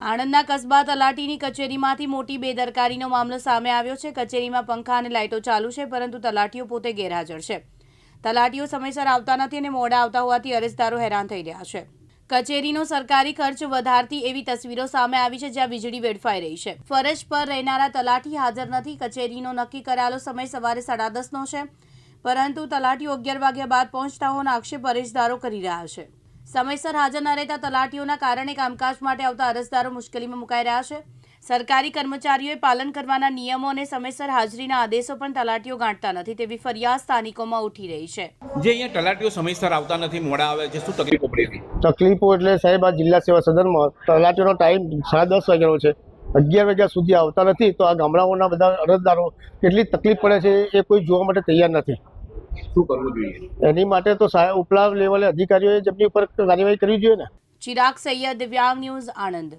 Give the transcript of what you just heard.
આણંદના કસ્બા તલાટીની કચેરીમાંથી મોટી બેદરકારીનો મામલો સામે આવ્યો છે. કચેરીમાં પંખા અને લાઇટો ચાલુ છે, પરંતુ તલાટીઓ પોતે ગેરહાજર છે. તલાટીઓ સમયસર આવતા નથી અને મોડા આવતા હોવાથી અરજદારો હેરાન થઈ રહ્યા છે. કચેરીનો સરકારી ખર્ચ વધારતી એવી તસવીરો સામે આવી છે, જ્યાં વીજળી વેડફાઈ રહી છે. ફરજ પર રહેનારા તલાટી હાજર નથી. કચેરીનો નક્કી કરાયેલો સમય સવારે સાડા દસનો છે, પરંતુ તલાટીઓ અગિયાર વાગ્યા બાદ પહોંચતા હોવાનો આક્ષેપ અરજદારો કરી રહ્યા છે. સમયસર હાજર ન રહેતા તલાટીઓના કારણે કામકાજ માટે આવતા અરજદારો મુશ્કેલીમાં મુકાઈ રહ્યા છે. સરકારી કર્મચારીઓએ પાલન કરવાના નિયમો અને સમયસર હાજરીના આદેશો પણ તલાટીઓ ગાંઠતા નથી તેવી ફરિયાદ સ્થાનિકોમાં ઉઠી રહી છે. જે અહીંયા તલાટીઓ સમયસર આવતા નથી મોડા આવે છે શું તકલીફો પડી હતી? તકલીફો એટલે સાહેબ આ જિલ્લા સેવા સદનમાં તલાટીનો ટાઈમ સાડા દસ વાગ્યાનો છે. અગિયાર વાગ્યા સુધી આવતા નથી તો આ ગામડાઓના બધા અરજદારો કેટલી તકલીફ પડે છે એ કોઈ જોવા માટે તૈયાર નથી. શું કરવું જોઈએ? એની માટે તો ઉપલા લેવલે અધિકારીઓએ જેમની ઉપર કાર્યવાહી કરવી જોઈએ ને. ચિરાગ સૈયદ દિવ્યાંગ ન્યૂઝ આણંદ.